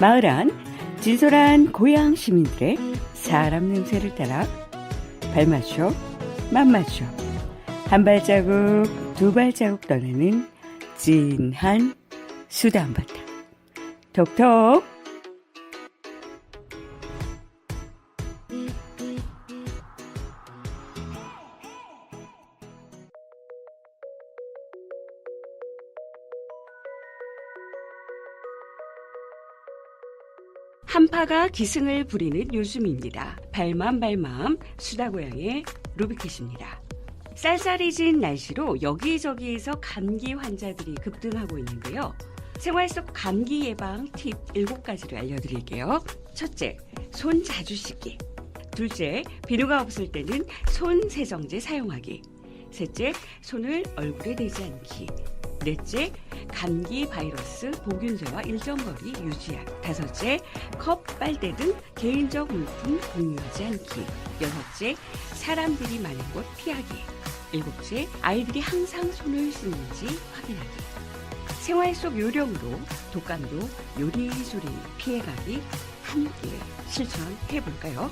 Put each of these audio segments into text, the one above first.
마을 안 진솔한 고향 시민들의 사람 냄새를 따라 발맞춰 맛맞춰 한 발자국 두 발자국 떠나는 진한 수다 한바탕. 톡톡 한파가 기승을 부리는 요즘입니다. 발맘발맘 수다고양의 루비켓입니다. 쌀쌀해진 날씨로 여기저기에서 감기 환자들이 급등하고 있는데요. 생활 속 감기 예방 팁 7가지를 알려드릴게요. 첫째, 손 자주 씻기. 둘째, 비누가 없을 때는 손 세정제 사용하기. 셋째, 손을 얼굴에 대지 않기. 넷째, 감기 바이러스 보균제와 일정 거리 유지하기. 다섯째, 컵, 빨대 등 개인적 물품 공유하지 않기. 여섯째, 사람들이 많은 곳 피하기. 일곱째, 아이들이 항상 손을 씻는지 확인하기. 생활 속 요령으로 독감도 요리조리 피해가기 함께 실천해 볼까요?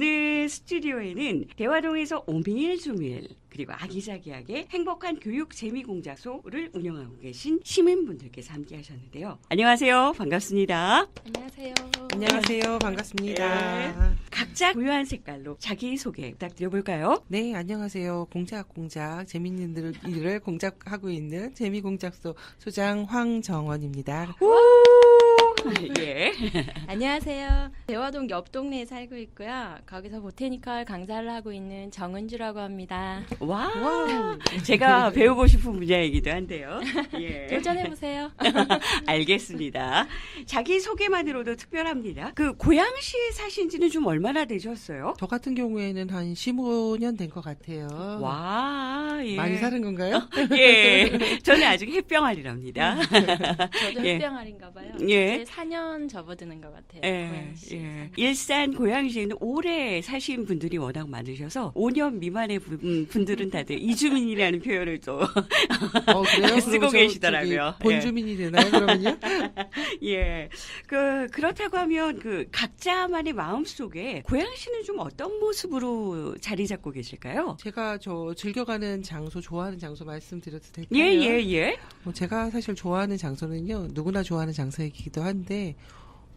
오늘 스튜디오에는 대화동에서 오밀조밀 그리고 아기자기하게 행복한 교육 재미 공작소를 운영하고 계신 시민분들께서 함께 하셨는데요. 안녕하세요. 반갑습니다. 안녕하세요. 안녕하세요. 반갑습니다. 각자 고유한 색깔로 자기소개 부탁드려볼까요? 네, 안녕하세요. 공작 공작 재밌는 일- 일을 공작하고 있는 재미공작소 소장 황정원입니다. 우! 예. 안녕하세요. 대화동 옆 동네에 살고 있고요. 거기서 보테니컬 강사를 하고 있는 정은주라고 합니다. 와. 제가 배우고 싶은 분야이기도 한데요. 예. 도전해 보세요. 알겠습니다. 자기 소개만으로도 특별합니다. 그 고양시에 사신 지는 좀 얼마나 되셨어요? 저 같은 경우에는 한 15년 된 것 같아요. 와, 예. 많이 사는 건가요? 예. 저는 아직 햇병아리랍니다. 저도 예. 햇병아리인가 봐요. 예. 이제 4년 접어드는 것 같아요. 예. 예. 일산 고양시에는 오래 사신 분들이 워낙 많으셔서 5년 미만의 분- 음, 분들은 다들 이주민이라는 표현을 또 어? 쓰고 계시더라고요. 예. 본주민이 되나요, 그러면요? 예. 그, 그렇다고 하면 그 각자만의 마음속에 고양시는 좀 어떤 모습으로 자리 잡고 계실까요? 제가 저 즐겨가는 장소, 좋아하는 장소 말씀드려도 될까요? 예, 예, 예. 뭐 제가 사실 좋아하는 장소는요, 누구나 좋아하는 장소이기도 한데,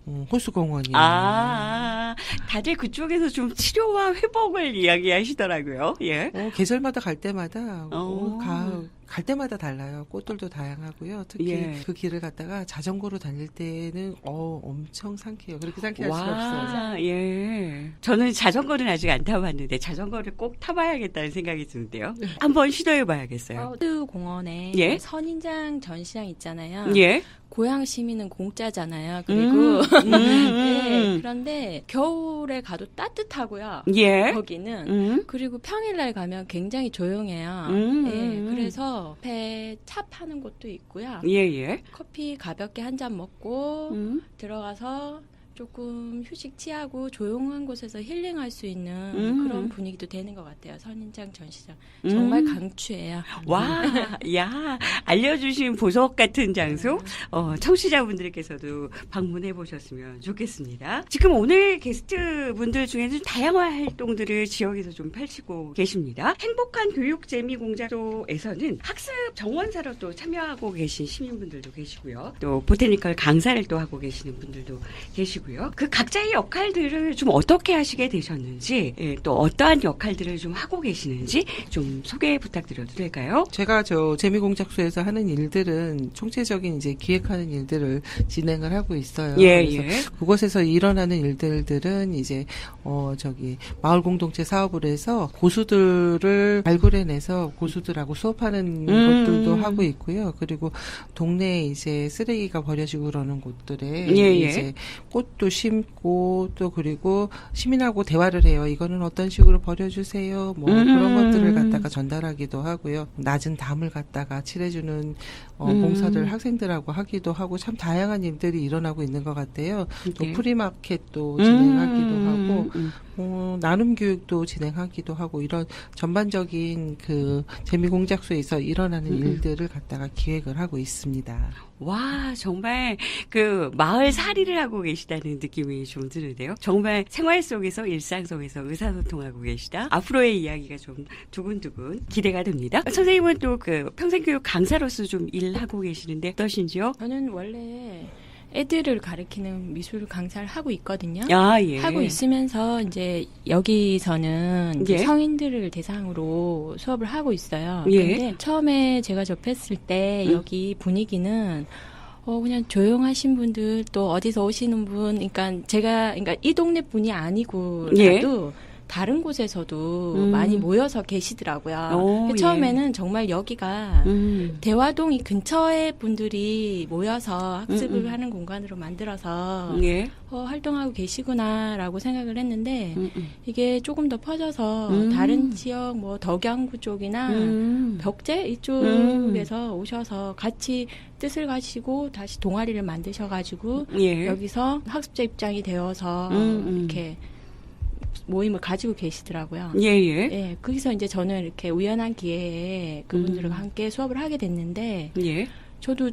어, 호수공원이에요. 아, 다들 그쪽에서 좀 치료와 회복을 이야기하시더라고요. 예. 어, 계절마다 갈 때마다 어. 어, 가, 갈 때마다 달라요. 꽃들도 다양하고요. 특히 예. 그 길을 갔다가 자전거로 다닐 때는 어 엄청 상쾌해요. 그렇게 상쾌할 수가 없어요. 와, 예. 저는 자전거는 아직 안 타봤는데 자전거를 꼭 타봐야겠다는 생각이 드는데요. 한번 시도해봐야겠어요. 호수 공원에 예. 선인장 전시장 있잖아요. 예. 고향 시민은 공짜잖아요. 그리고 음, 음, 네, 음. 그런데 겨울에 가도 따뜻하고요. 예. 거기는 음. 그리고 평일날 가면 굉장히 조용해요. 음, 예, 음. 그래서 배차 파는 곳도 있고요. 예, 예. 커피 가볍게 한 잔 먹고 음. 들어가서 조금 휴식 취하고 조용한 곳에서 힐링할 수 있는 음. 그런 분위기도 되는 것 같아요. 선인장 전시장 정말 음. 강추해요. 와, 야, 알려주신 보석 같은 장소, 어, 청취자분들께서도 방문해 보셨으면 좋겠습니다. 지금 오늘 게스트 분들 중에는 다양한 활동들을 지역에서 좀 펼치고 계십니다. 행복한 교육 재미 공작소에서는 학습 정원사로 또 참여하고 계신 시민분들도 계시고요. 또 보테니컬 강사를 또 하고 계시는 분들도 계시고요. 그 각자의 역할들을 좀 어떻게 하시게 되셨는지, 예, 또 어떠한 역할들을 좀 하고 계시는지 좀 소개 부탁드려도 될까요? 제가 저 재미공작소에서 하는 일들은 총체적인 이제 기획하는 일들을 진행을 하고 있어요. 예, 그래서 예. 그곳에서 일어나는 일들들은 이제 어 저기 마을 공동체 사업을 해서 고수들을 발굴해내서 고수들하고 수업하는 음. 것들도 하고 있고요. 그리고 동네에 이제 쓰레기가 버려지고 그러는 곳들에 예, 예. 이제 꽃도 심고 또 그리고 시민하고 대화를 해요. 이거는 어떤 식으로 버려주세요. 뭐 음. 그런 것들을 갖다가 전달하기도 하고요. 낮은 담을 갖다가 칠해주는 어, 음. 봉사를 학생들하고 하기도 하고 참 다양한 일들이 일어나고 있는 것 같아요. 또 예. 프리마켓도 음, 진행하기도 음, 하고 음. 어, 나눔 교육도 진행하기도 하고 이런 전반적인 그 재미공작소에서 일어나는 음, 음. 일들을 갖다가 기획을 하고 있습니다. 와, 정말 그 마을 살이를 하고 계시다는 느낌이 좀 드는데요. 정말 생활 속에서 일상 속에서 의사소통하고 계시다. 앞으로의 이야기가 좀 두근두근 기대가 됩니다. 선생님은 또 그 평생교육 강사로서 좀 일 하고 계시는데 어떠신지요? 저는 원래 애들을 가르치는 미술 강사를 하고 있거든요. 아, 예. 하고 있으면서 이제 여기서는 이제 예. 성인들을 대상으로 수업을 하고 있어요. 예. 근데 처음에 제가 접했을 때 음. 여기 분위기는 어 그냥 조용하신 분들 또 어디서 오시는 분 그러니까 제가 그러니까 이 동네 분이 아니고라도 예. 다른 곳에서도 음. 많이 모여서 계시더라고요. 오, 예. 처음에는 정말 여기가 음. 대화동 이 근처에 분들이 모여서 학습을 음, 음. 하는 공간으로 만들어서 예. 어, 활동하고 계시구나라고 생각을 했는데 음, 음. 이게 조금 더 퍼져서 음. 다른 지역 뭐 덕양구 쪽이나 음. 벽제 이쪽에서 오셔서 같이 뜻을 가지고 다시 동아리를 만드셔가지고 예. 여기서 학습자 입장이 되어서. 이렇게 모임을 가지고 계시더라고요. 예, 예. 예, 거기서 이제 저는 이렇게 우연한 기회에 그분들과 음. 함께 수업을 하게 됐는데 예. 저도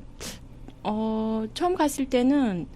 어 처음 갔을 때는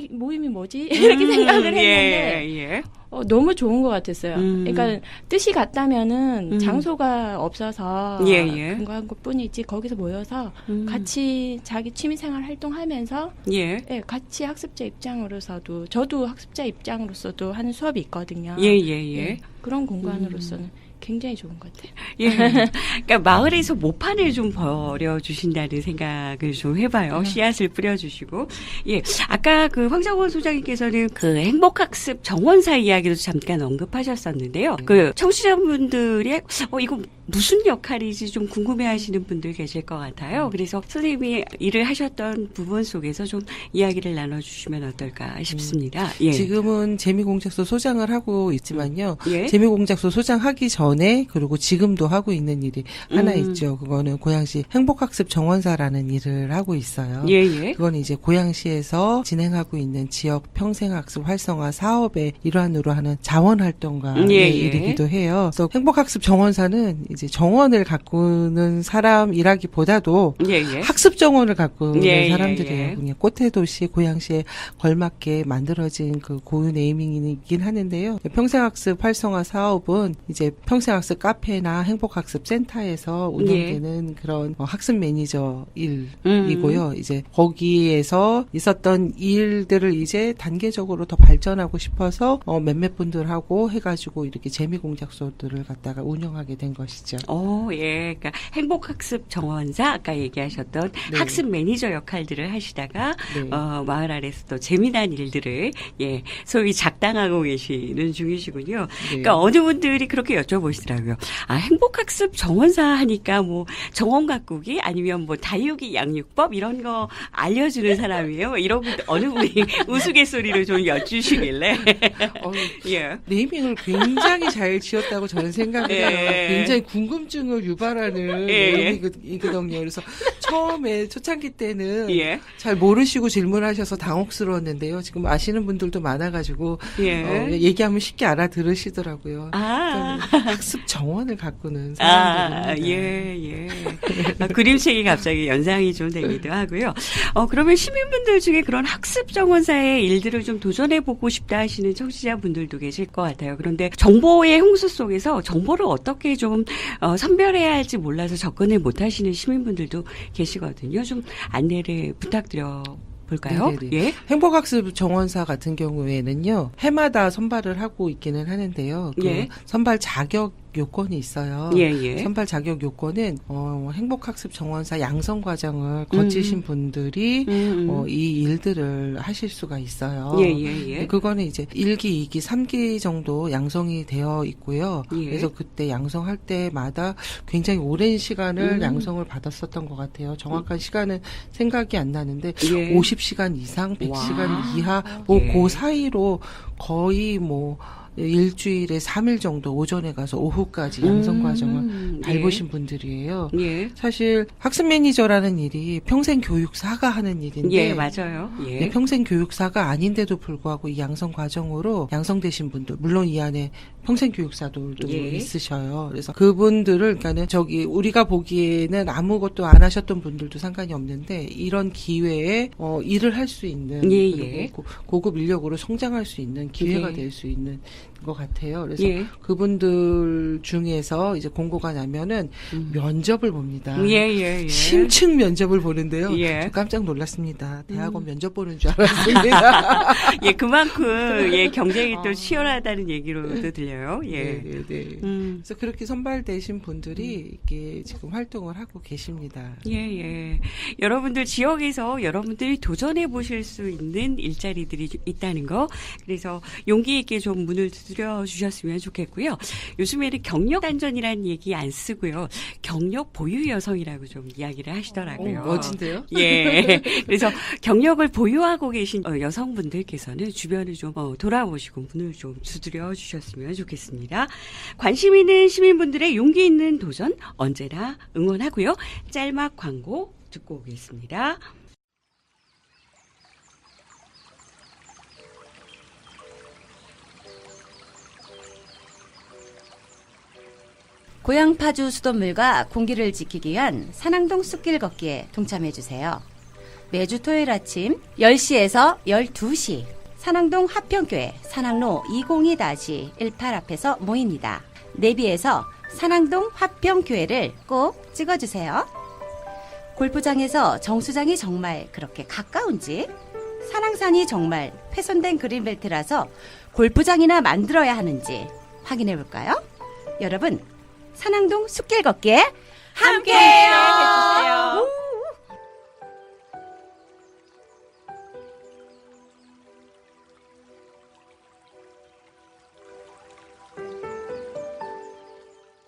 이 모임이 뭐지 이렇게 음, 생각을 했는데 예, 예. 어, 너무 좋은 것 같았어요. 음. 그러니까 뜻이 같다면은 음. 장소가 없어서 예, 예. 근거한 것뿐이지 거기서 모여서 음. 같이 자기 취미생활 활동하면서 예. 예, 같이 학습자 입장으로서도 저도 학습자 입장으로서도 하는 수업이 있거든요. 예, 예, 예. 그런 공간으로서는 굉장히 좋은 것 같아요. 예. 그러니까 마을에서 모판을 좀 버려주신다는 생각을 좀 해봐요. 씨앗을 뿌려주시고. 예. 아까 그 황정원 소장님께서는 그 행복학습 정원사 이야기도 잠깐 언급하셨었는데요. 그 청취자분들이, 어, 이거 무슨 역할이지 좀 궁금해 하시는 분들 계실 것 같아요. 그래서 선생님이 일을 하셨던 부분 속에서 좀 이야기를 나눠주시면 어떨까 싶습니다. 예. 지금은 재미공작소 소장을 하고 있지만요. 예. 재미공작소 소장하기 전에 그리고 지금도 하고 있는 일이 하나 음. 있죠. 그거는 고양시 행복학습 정원사라는 일을 하고 있어요. 예, 예. 그건 이제 고양시에서 진행하고 있는 지역 평생학습 활성화 사업의 일환으로 하는 자원활동가의 예, 예. 일이기도 해요. 그래서 행복학습 정원사는 이제 정원을 가꾸는 사람이라기보다도 예, 예. 학습 정원을 가꾸는 예, 예, 사람들이에요. 예. 그냥 꽃해도시 고양시에 걸맞게 만들어진 그 고유 네이밍이긴 하는데요. 평생학습 활성화 사업은 이제 평생학습 카페나 행복학습 센터에서 운영되는 그런 어, 학습 매니저 일이고요. 이제 거기에서 있었던 일들을 이제 단계적으로 더 발전하고 싶어서 어, 몇몇 분들하고 해가지고 이렇게 재미 공작소들을 갖다가 운영하게 된 것이죠. 오, 예. 그러니까 행복학습 정원사 아까 얘기하셨던 네. 학습 매니저 역할들을 하시다가 네. 어, 마을 안에서 또 재미난 일들을 예, 소위 작당하고 계시는 중이시군요. 네. 그러니까 어느 분들이 그렇게 여쭤보시더라고요. 아, 행복학습 정원사 하니까 뭐 정원 가꾸기 아니면 뭐 다육이 양육법 이런 거 알려주는 사람이에요. 뭐 이런 분 어느 분이 우스갯소리로 좀 여쭈시길래 어, 예. 네이밍을 굉장히 잘 지었다고 저는 생각을 예. 해요. 굉장히 궁금증을 유발하는 예, 예. 네이밍이거든요. 그래서 처음에 초창기 때는 예. 잘 모르시고 질문하셔서 당혹스러웠는데요. 지금 아시는 분들도 많아가지고 예. 어, 얘기하면 쉽게 알아들으시더라고요. 아. 학습 정원을 가꾸는 아, 사람들입니다. 예, 예. 아, 그림책이 갑자기 연상이 좀 되기도 하고요. 어, 그러면 시민분들 중에 그런 학습 정원사의 일들을 좀 도전해보고 싶다 하시는 청취자분들도 계실 것 같아요. 그런데 정보의 홍수 속에서 정보를 어떻게 좀, 어, 선별해야 할지 몰라서 접근을 못 하시는 시민분들도 계시거든요. 좀 안내를 부탁드려 볼까요? 네네네. 예. 행복학습 정원사 같은 경우에는요 해마다 선발을 하고 있기는 하는데요. 그 예. 선발 자격 요건이 있어요. 예, 예. 선발 자격 요건은 어, 행복학습 정원사 양성 과정을 거치신 음. 분들이 음, 음. 어, 이 일들을 하실 수가 있어요. 예, 예, 예. 그거는 이제 1기, 2기, 3기 정도 양성이 되어 있고요. 예. 그래서 그때 양성할 때마다 굉장히 오랜 시간을 음. 양성을 받았었던 것 같아요. 정확한 시간은 생각이 안 나는데 예. 50시간 이상, 100시간 와. 이하, 뭐 예. 그 사이로 거의 뭐 일주일에 3일 정도 오전에 가서 오후까지 양성 과정을 음, 밟으신 분들이에요. 예. 사실 학습 매니저라는 일이 평생 교육사가 하는 일인데 예, 맞아요. 예. 네, 평생 교육사가 아닌데도 불구하고 이 양성 과정으로 양성되신 분들 물론 이 안에 평생 교육사들도 예. 있으셔요. 그래서 그분들을 그러니까는 저기 우리가 보기에는 아무것도 안 하셨던 분들도 상관이 없는데 이런 기회에 어, 일을 할 수 있는 예, 그리고 예. 고- 고급 인력으로 성장할 수 있는 기회가 예. 될수 있는 것 같아요. 그래서 예. 그분들 중에서 이제 공고가 나면은 음. 면접을 봅니다. 예, 예, 예. 심층 면접을 보는데요. 예. 음. 저 깜짝 놀랐습니다. 대학원 면접 보는 줄 알았습니다. 예, 그만큼 예, 경쟁이 또 아. 치열하다는 얘기로도 들려요. 예. 네, 네, 네. 음. 그래서 그렇게 선발되신 분들이 이게 지금 활동을 하고 계십니다. 예, 예. 여러분들 지역에서 여러분들이 도전해 보실 수 있는 일자리들이 있다는 거. 그래서 용기 있게 좀 문을 두드려 주셨으면 좋겠고요. 요즘에는 경력 단전이라는 얘기 안 쓰고요. 경력 보유 여성이라고 좀 이야기를 하시더라고요. 어, 멋진데요? 예. 그래서 경력을 보유하고 계신 어, 여성분들께서는 주변을 좀 어, 돌아보시고 문을 좀 두드려 주셨으면 좋겠습니다. 관심 있는 시민분들의 용기 있는 도전 언제나 응원하고요. 짤막 광고 듣고 오겠습니다. 고향 파주 수돗물과 공기를 지키기 위한 산항동 숲길 걷기에 동참해 주세요. 매주 토요일 아침 10시에서 12시 산항동 화평교회 산항로 202-18 앞에서 모입니다. 내비에서 산항동 화평교회를 꼭 찍어주세요. 골프장에서 정수장이 정말 그렇게 가까운지 산항산이 정말 훼손된 그린벨트라서 골프장이나 만들어야 하는지 확인해 볼까요? 여러분 산항동 숲길 걷기에 함께해요. 해주세요.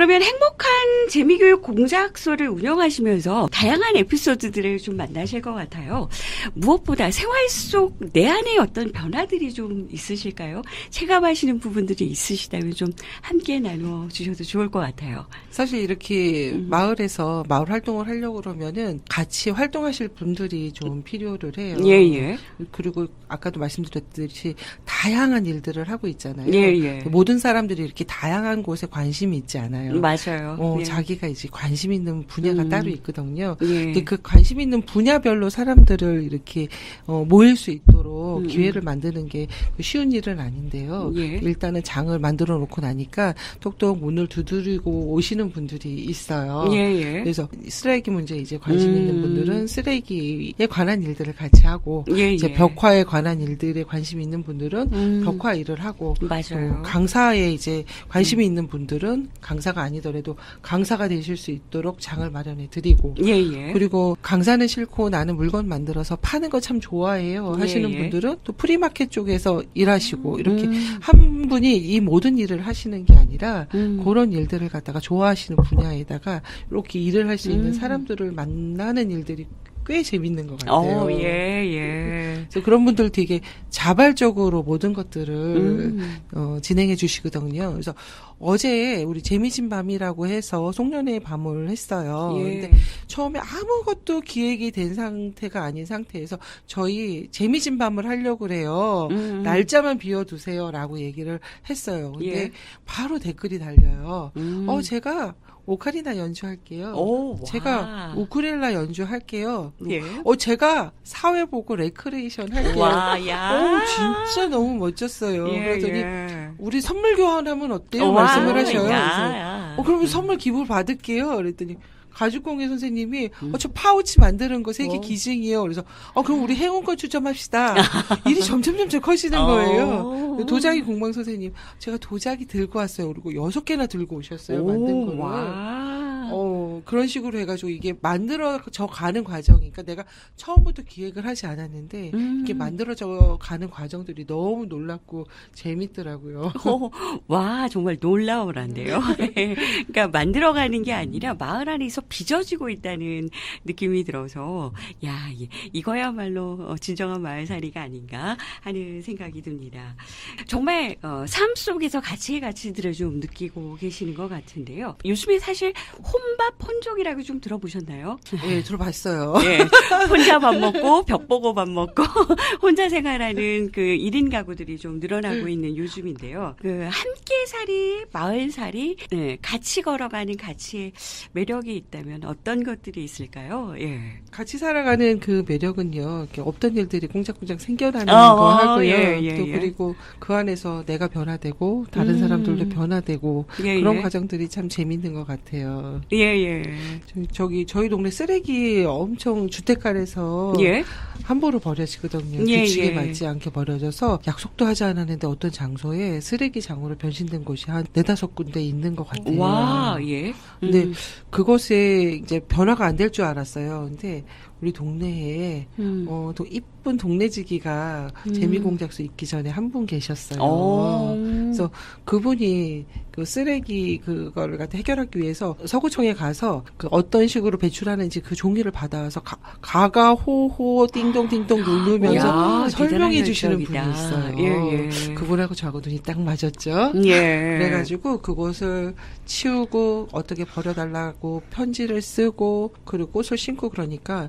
그러면 행복한 재미교육 공작소를 운영하시면서 다양한 에피소드들을 좀 만나실 것 같아요. 무엇보다 생활 속 내 안의 어떤 변화들이 좀 있으실까요? 체감하시는 부분들이 있으시다면 좀 함께 나누어 주셔도 좋을 것 같아요. 사실 이렇게 음. 마을에서 마을 활동을 하려고 그러면은 같이 활동하실 분들이 좀 필요를 해요. 예, 예. 그리고 아까도 말씀드렸듯이 다양한 일들을 하고 있잖아요. 예, 예. 모든 사람들이 이렇게 다양한 곳에 관심이 있지 않아요. 맞아요. 어, 예. 자기가 이제 관심 있는 분야가 음. 따로 있거든요. 예. 근데 그 관심 있는 분야별로 사람들을 이렇게 어, 모일 수 있도록 음, 기회를 만드는 게 쉬운 일은 아닌데요. 예. 일단은 장을 만들어 놓고 나니까 똑똑 문을 두드리고 오시는 분들이 있어요. 예, 예. 그래서 쓰레기 문제에 이제 관심 음. 있는 분들은 쓰레기에 관한 일들을 같이 하고 예, 이제 예. 벽화에 관한 일들에 관심 있는 분들은 음. 벽화 일을 하고 맞아요. 또 강사에 이제 관심이 음. 있는 분들은 강사가 아니더라도 강사가 되실 수 있도록 장을 마련해 드리고 예, 예. 그리고 강사는 싫고 나는 물건 만들어서 파는 거 참 좋아해요 예, 하시는 예. 분들은 또 프리마켓 쪽에서 일하시고 이렇게 음. 한 분이 이 모든 일을 하시는 게 아니라 음. 그런 일들을 갖다가 좋아하시는 분야에다가 이렇게 일을 할 수 있는 음. 사람들을 만나는 일들이 꽤 재밌는 것 같아요. 어, 예, 예. 그래서 그런 분들 되게 자발적으로 모든 것들을 음. 어, 진행해 주시거든요. 그래서 어제 우리 재미진 밤이라고 해서 송년회 밤을 했어요. 예. 근데 처음에 아무것도 기획이 된 상태가 아닌 상태에서 저희 재미진 밤을 하려고 그래요. 음. 날짜만 비워두세요라고 얘기를 했어요. 근데 예. 바로 댓글이 달려요. 음. 어, 제가 오카리나 연주할게요. 오, 와. 제가 우쿨렐라 연주할게요. 예. 어, 제가 사회 보고 레크레이션 할게요. 와, 야. 어, 진짜 너무 멋졌어요. 예, 그랬더니 예. 우리 선물 교환하면 어때요? 와, 말씀을 하셔요. 야, 그래서 야. 어, 그러면 선물 기부 받을게요. 그랬더니 가죽공예 선생님이 음. 어, 저 파우치 만드는 거 세계 어. 기증이요. 그래서 어 그럼 우리 행운권 추첨합시다. 일이 점점 점점 커지는 거예요. 어. 도자기 공방 선생님 제가 도자기 들고 왔어요. 그리고 여섯 개나 들고 오셨어요. 만든 오, 거를. 와. 어, 그런 식으로 해가지고 이게 만들어져 가는 과정이니까 내가 처음부터 기획을 하지 않았는데 음. 이게 만들어져 가는 과정들이 너무 놀랍고 재밌더라고요. 어, 와 정말 놀라워란데요. 그러니까 만들어가는 게 아니라 마을 안에서 빚어지고 있다는 느낌이 들어서 야 이- 이거야말로 어, 진정한 마을살이가 아닌가 하는 생각이 듭니다. 정말 어, 삶 속에서 가치의 가치들을 좀 느끼고 계시는 것 같은데요. 요즘에 사실 혼밥 혼족이라고 좀 들어보셨나요? 예, 들어봤어요. 예, 혼자 밥 먹고 벽 보고 밥 먹고 혼자 생활하는 그 1인 가구들이 좀 늘어나고 있는 요즘인데요. 그 함께 살이, 마을 살이, 네, 같이 걸어가는 가치의 매력이 있다면 어떤 것들이 있을까요? 예. 같이 살아가는 그 매력은요, 없던 일들이 꽁짝꽁짝 생겨나는 어, 거 하고요. 예, 예, 또 예. 그리고 그 안에서 내가 변화되고 다른 음. 사람들도 변화되고 예, 그런 예. 과정들이 참 재밌는 것 같아요. 예, 예. 저기, 저기 저희 동네 쓰레기 엄청 주택가에서 예. 함부로 버려지거든요. 예, 규칙에 예. 맞지 않게 버려져서 약속도 하지 않았는데 어떤 장소에 쓰레기 장으로 변신된 곳이 한 네다섯 군데 있는 것 같아요. 와, 예. 근데 음, 그것에 이제 변화가 안 될 줄 알았어요. 근데 우리 동네에 음. 어, 또 이쁜 동네지기가 음. 재미공작소 있기 전에 한 분 계셨어요. 어. 그래서 그분이 그 쓰레기 그거를 갖다 해결하기 위해서 서구청에 가서 그 어떤 식으로 배출하는지 그 종이를 받아와서 가, 가가 호호 띵동띵동 누르면서 야, 설명해 주시는 열정이다. 분이 있어요. 예, 예. 그분하고 저하고 눈이 딱 맞았죠. 예. 그래가지고 그곳을 치우고 어떻게 버려달라고 편지를 쓰고 그리고 꽃을 심고 그러니까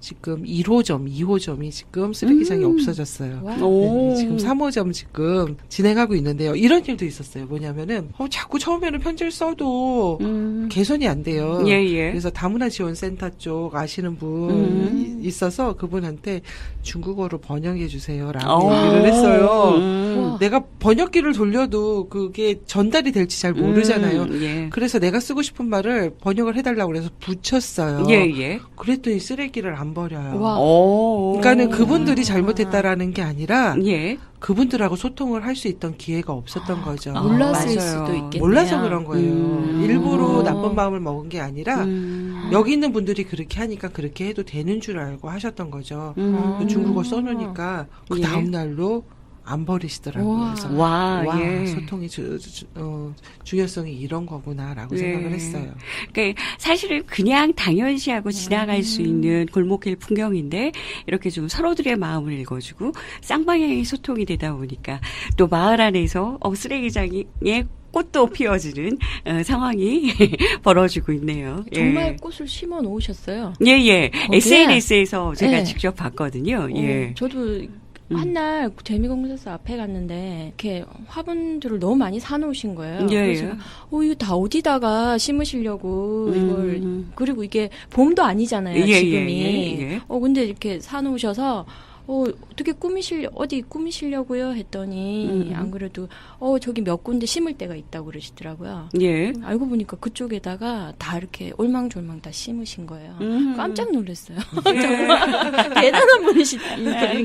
지금 1호점, 2호점이 지금 쓰레기장이 음. 없어졌어요. 네, 지금 3호점 지금 진행하고 있는데요. 이런 일도 있었어요. 뭐냐면은 어, 자꾸 처음에는 편지를 써도 음. 개선이 안 돼요. 예, 예. 그래서 다문화 지원 센터 쪽 아시는 분 음. 이- 있어서 그분한테 중국어로 번역해 주세요라고 어. 얘기를 했어요. 음. 우와. 내가 번역기를 돌려도 그게 전달이 될지 잘 모르잖아요. 음, 예. 그래서 내가 쓰고 싶은 말을 번역을 해달라고 그래서 붙였어요. 예, 예. 그랬더니 쓰레기를 안 버려요. 와. 오. 그러니까는 그분들이 잘못했다라는 게 아니라 예. 그분들하고 소통을 할 수 있던 기회가 없었던 거죠. 아, 몰랐을 맞아요. 수도 있겠네요. 몰라서 그런 거예요. 음. 일부러 나쁜 마음을 먹은 게 아니라 음. 여기 있는 분들이 그렇게 하니까 그렇게 해도 되는 줄 알고 하셨던 거죠. 음. 그 중국어 써놓으니까 그 예. 다음 날로 안 버리시더라고요. 우와. 그래서 와, 와, 예. 소통의 주, 주- 어, 중요성이 이런 거구나라고 예. 생각을 했어요. 그러니까 사실은 그냥 당연시하고 지나갈 수 있는 골목길 풍경인데 이렇게 좀 서로들의 마음을 읽어주고 쌍방향의 소통이 되다 보니까 또 마을 안에서 어, 쓰레기장에 꽃도 피워지는 어, 상황이 벌어지고 있네요. 예. 정말 꽃을 심어 놓으셨어요. 예, 예. SNS에서 제가 예. 직접 봤거든요. 예. 어, 저도 음. 한날 재미공사서 앞에 갔는데 이렇게 화분들을 너무 많이 사놓으신 거예요. 예, 그래서 예. 어 이거 다 어디다가 심으시려고 이걸 음. 그리고 이게 봄도 아니잖아요 예, 지금이. 예, 예, 예. 어 근데 이렇게 사놓으셔서 어 어떻게 꾸미실 어디 꾸미시려고요 했더니 음. 안 그래도 어 저기 몇 군데 심을 데가 있다고 그러시더라고요. 예. 알고 보니까 그쪽에다가 다 이렇게 올망졸망 다 심으신 거예요. 음. 깜짝 놀랐어요. 예. 대단한 분이신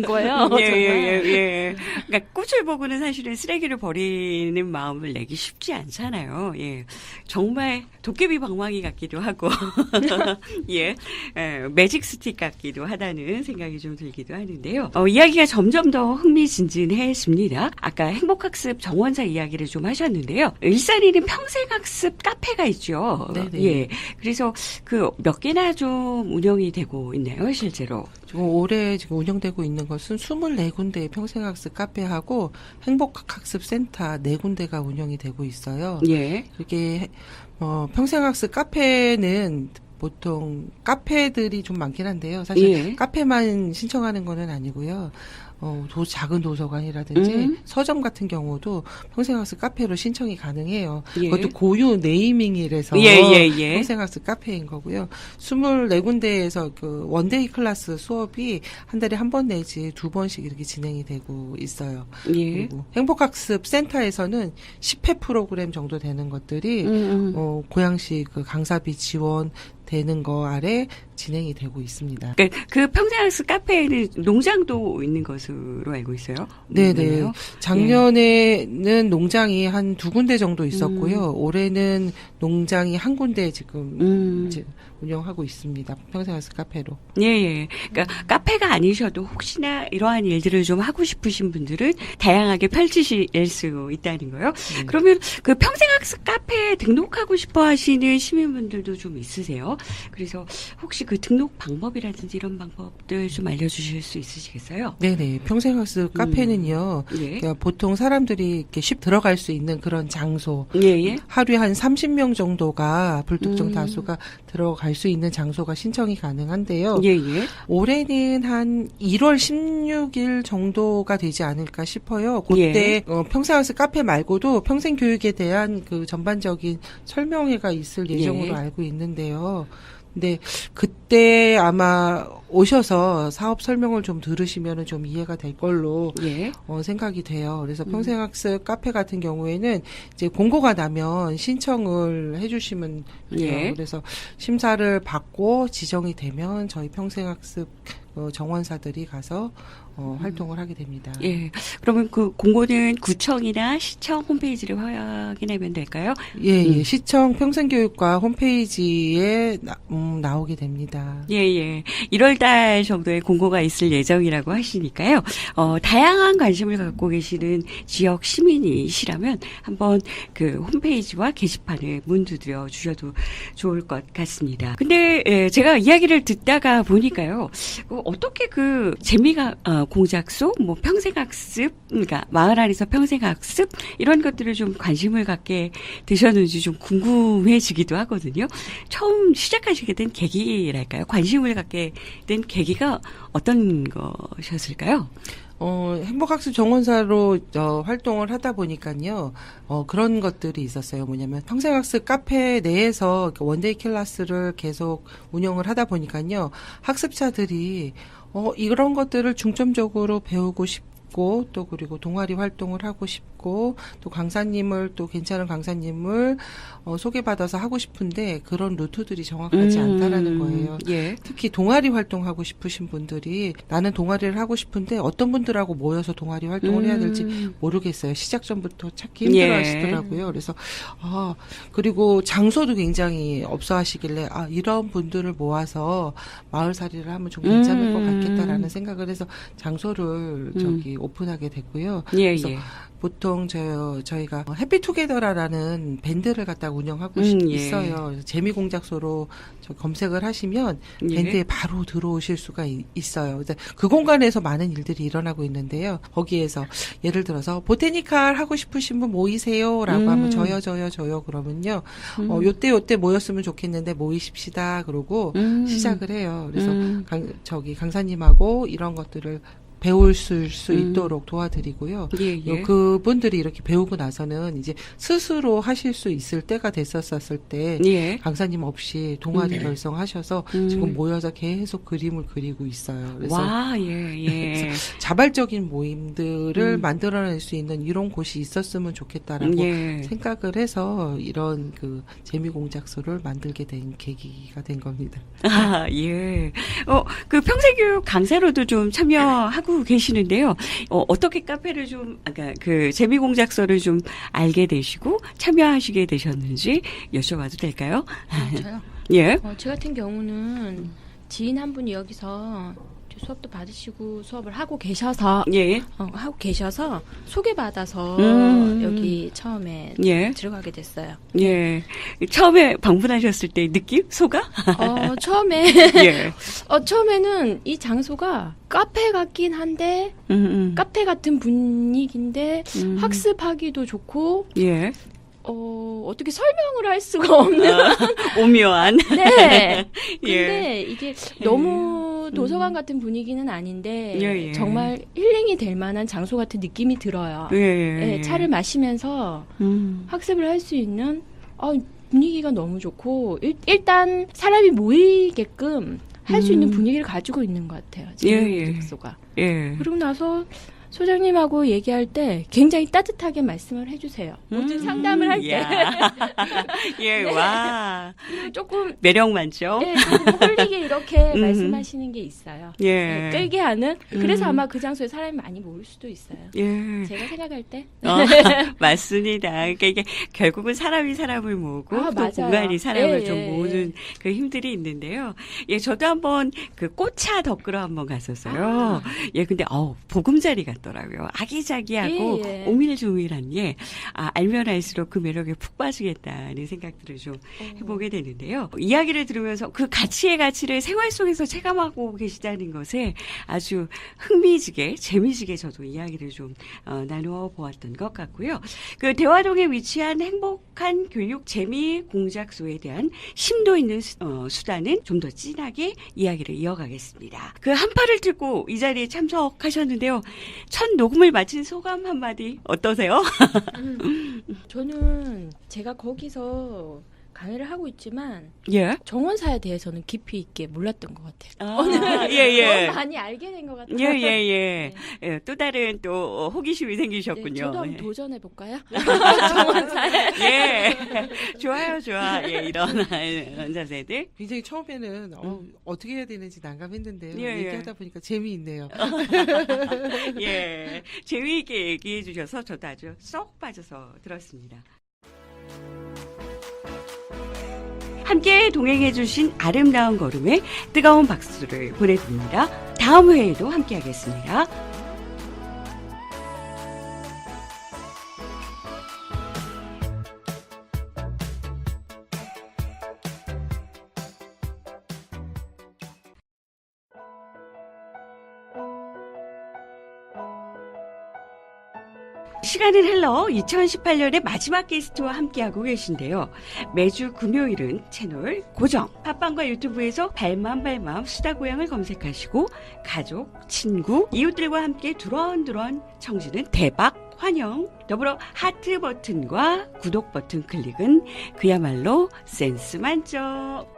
거예요. 예, 예, 정말. 예, 예. 그러니까 꽃을 보고는 사실은 쓰레기를 버리는 마음을 내기 쉽지 않잖아요. 예. 정말 도깨비 방망이 같기도 하고, 예. 예, 매직 스틱 같기도 하다는 생각이 좀 들기도 하는데 요. 어, 이야기가 점점 더 흥미진진해집니다. 아까 행복학습 정원사 이야기를 좀 하셨는데요. 일산에는 평생학습 카페가 있죠. 네네. 예. 그래서 그 몇 개나 좀 운영이 되고 있나요, 실제로? 지금 올해 지금 운영되고 있는 것은 24군데의 평생학습 카페하고 행복학습센터 4군데가 운영이 되고 있어요. 예. 이게 어, 평생학습 카페는 보통 카페들이 좀 많긴 한데요. 사실 예. 카페만 신청하는 거는 아니고요. 어, 도, 작은 도서관이라든지 음. 서점 같은 경우도 평생학습 카페로 신청이 가능해요. 예. 그것도 고유 네이밍이라서 예, 예, 예. 평생학습 카페인 거고요. 24군데에서 그 원데이 클래스 수업이 한 달에 한 번 내지 두 번씩 이렇게 진행이 되고 있어요. 예. 그리고 행복학습 센터에서는 10회 프로그램 정도 되는 것들이 음, 음. 어, 고양시 그 강사비 지원 되는 거 아래 진행이 되고 있습니다. 그러니까 그 평생학습 카페에는 농장도 있는 것으로 알고 있어요. 네네. 작년에는 농장이 한 두 군데 정도 있었고요. 음. 올해는 농장이 한 군데 지금 음. 운영하고 있습니다. 평생학습 카페로. 예, 예. 그러니까 카페가 아니셔도 혹시나 이러한 일들을 좀 하고 싶으신 분들은 다양하게 펼치실 수 있다는 거요. 네. 그러면 그 평생학습 카페에 등록하고 싶어 하시는 시민분들도 좀 있으세요. 그래서 혹시 그 등록 방법이라든지 이런 방법들 좀 알려주실 수 있으시겠어요? 네네. 평생학습 카페는요. 예. 그러니까 보통 사람들이 이렇게 쉽 들어갈 수 있는 그런 장소. 예, 예. 하루에 한 30명 정도가 불특정 음. 다수가 들어갈 수 있는 장소가 신청이 가능한데요. 예, 예. 올해는 한 1월 16일 정도가 되지 않을까 싶어요. 그때 예. 어, 평생학습 카페 말고도 평생 교육에 대한 그 전반적인 설명회가 있을 예정으로 예. 알고 있는데요. 근데 그때 아마 오셔서 사업 설명을 좀 들으시면 좀 이해가 될 걸로 예. 어, 생각이 돼요. 그래서 음. 평생학습 카페 같은 경우에는 이제 공고가 나면 신청을 해주시면 돼요. 예. 그래서 심사를 받고 지정이 되면 저희 평생학습 어, 정원사들이 가서 어, 활동을 하게 됩니다. 음. 예. 그러면 그 공고는 구청이나 시청 홈페이지를 확인하면 될까요? 예, 예. 음. 시청 평생교육과 홈페이지에 나, 음, 나오게 됩니다. 예, 예. 1월 달 정도에 공고가 있을 예정이라고 하시니까요. 어, 다양한 관심을 갖고 계시는 지역 시민이시라면 한번 그 홈페이지와 게시판을 문 두드려 주셔도 좋을 것 같습니다. 근데 예, 제가 이야기를 듣다가 보니까요. 어, 어떻게 그 재미가 어, 공작소, 뭐 평생학습, 그러니까 마을 안에서 평생학습 이런 것들을 좀 관심을 갖게 되셨는지 좀 궁금해지기도 하거든요. 처음 시작하시게 된 계기랄까요? 관심을 갖게 된 계기가 어떤 것이었을까요? 어, 행복학습 정원사로 어, 활동을 하다 보니까요, 어, 그런 것들이 있었어요. 뭐냐면, 평생학습 카페 내에서 원데이 클래스를 계속 운영을 하다 보니까요, 학습자들이, 어, 이런 것들을 중점적으로 배우고 싶 고, 또 그리고 동아리 활동을 하고 싶고, 또 강사님을, 또 괜찮은 강사님을, 어, 소개받아서 하고 싶은데, 그런 루트들이 정확하지 않다라는 거예요. 예. 특히 동아리 활동하고 싶으신 분들이 나는 동아리를 하고 싶은데 어떤 분들하고 모여서 동아리 활동을 해야 될지 음. 모르겠어요. 시작 전부터 찾기 힘들어 예. 하시더라고요. 그래서 아, 그리고 장소도 굉장히 없어 하시길래 아, 이런 분들을 모아서 마을살이를 하면 좀 괜찮을 것 음. 같겠다라는 생각을 해서 장소를 저기 오픈하게 됐고요. 예, 그래서 예. 보통 저 저희가 해피투게더라라는 밴드를 갖다 운영하고 음, 싶- 예. 있어요. 그래서 재미 공작소로 저 검색을 하시면 예. 밴드에 바로 들어오실 수가 이- 있어요. 그 공간에서 많은 일들이 일어나고 있는데요. 거기에서 예를 들어서 보테니칼 하고 싶으신 분 모이세요라고 음. 하면 저요 저요 저요 그러면요. 어 요때 요때 모였으면 좋겠는데 모이십시다. 그러고 음. 시작을 해요. 그래서 음. 강, 저기 강사님하고 이런 것들을 배울 수, 수 음. 있도록 도와드리고요. 예, 예. 요 그분들이 이렇게 배우고 나서는 이제 스스로 하실 수 있을 때가 됐었었을 때 예. 강사님 없이 동아리 음. 결성하셔서 음. 지금 모여서 계속 그림을 그리고 있어요. 그래서 와, 예, 예. 자발적인 모임들을 음. 만들어낼 수 있는 이런 곳이 있었으면 좋겠다라고 예. 생각을 해서 이런 그 재미 공작소를 만들게 된 계기가 된 겁니다. 아, 예. 어, 그 평생 교육 강사로도 좀 참여하고 계시는데요. 어, 어떻게 카페를 좀, 아까 그 재미공작서를 좀 알게 되시고 참여하시게 되셨는지 여쭤봐도 될까요? 저요. 예. 어, 저 같은 경우는 지인 한 분이 여기서 수업도 받으시고 수업을 하고 계셔서 예. 어, 하고 계셔서 소개받아서 음. 여기 처음에 예. 들어가게 됐어요. 예. 처음에 방문하셨을 때 느낌? 소가? 어, 처음에 예. 어, 처음에는 이 장소가 카페 같긴 한데 음, 음. 카페 같은 분위기인데 음. 학습하기도 좋고 예. 어, 어떻게 설명을 할 수가 없는 아, 오묘한. 네. 예. 근데 이게 너무 도서관 같은 분위기는 아닌데 예, 예. 정말 힐링이 될 만한 장소 같은 느낌이 들어요. 예, 예. 네, 차를 마시면서 음. 학습을 할 수 있는 어, 분위기가 너무 좋고 일, 단 사람이 모이게끔 할수 음. 있는 분위기를 가지고 있는 것 같아요. 예, 예. 장소가. 예. 그리고 나서 소장님하고 얘기할 때 굉장히 따뜻하게 말씀을 해주세요. 모든 상담을 할 때. 야. 예, 와. 조금 매력 많죠? 예, 조금 홀리게 이렇게 음. 말씀하시는 게 있어요. 예. 예, 끌게 하는. 그래서 음. 아마 그 장소에 사람이 많이 모일 수도 있어요. 예. 제가 생각할 때. 어, 맞습니다. 그러니까 이게 결국은 사람이 사람을 모으고 아, 또 맞아요. 공간이 사람을 예, 좀 예, 모으는 그 힘들이 있는데요. 예, 저도 한번 그 꽃차 덕으로 한번 갔었어요. 예, 근데 어우 보금자리 같 더라고요. 아기자기하고 예, 예. 오밀조밀한 게 아, 알면 알수록 그 매력에 푹 빠지겠다는 생각들을 좀 해보게 되는데요. 이야기를 들으면서 그 가치의 가치를 생활 속에서 체감하고 계시다는 것에 아주 흥미지게, 재미지게 저도 이야기를 좀 어, 나누어 보았던 것 같고요. 그 대화동에 위치한 행복한 교육 재미 공작소에 대한 심도 있는 수, 어, 수단은 좀 더 진하게 이야기를 이어가겠습니다. 그 한파를 들고 이 자리에 참석하셨는데요. 첫 녹음을 마친 소감 한마디 어떠세요? 저는 제가 거기서 강의를 하고 있지만 예. 정원사에 대해서는 깊이 있게 몰랐던 것 같아요. 아, 예, 예. 너무 많이 알게 된 것 같아요. 예, 예, 예. 예, 또 다른 또 호기심이 네, 생기셨군요. 저도 한번 예. 도전해 볼까요? 정원사에. 예. 좋아요, 좋아. 예, 이런 자세들. 굉장히 처음에는 어, 어떻게 해야 되는지 난감했는데요. 음. 예, 예. 얘기하다 보니까 재미있네요. 예. 재미있게 얘기해 주셔서 저도 아주 쏙 빠져서 들었습니다. 함께 동행해 주신 아름다운 걸음에 뜨거운 박수를 보내드립니다. 다음 회에도 함께 하겠습니다. 시간은 흘러 2018년의 마지막 게스트와 함께하고 계신데요. 매주 금요일은 채널 고정, 팟빵과 유튜브에서 발맘 발맘 수다고양을 검색하시고 가족, 친구, 이웃들과 함께 두런두런 청지는 대박 환영. 더불어 하트 버튼과 구독 버튼 클릭은 그야말로 센스 만점.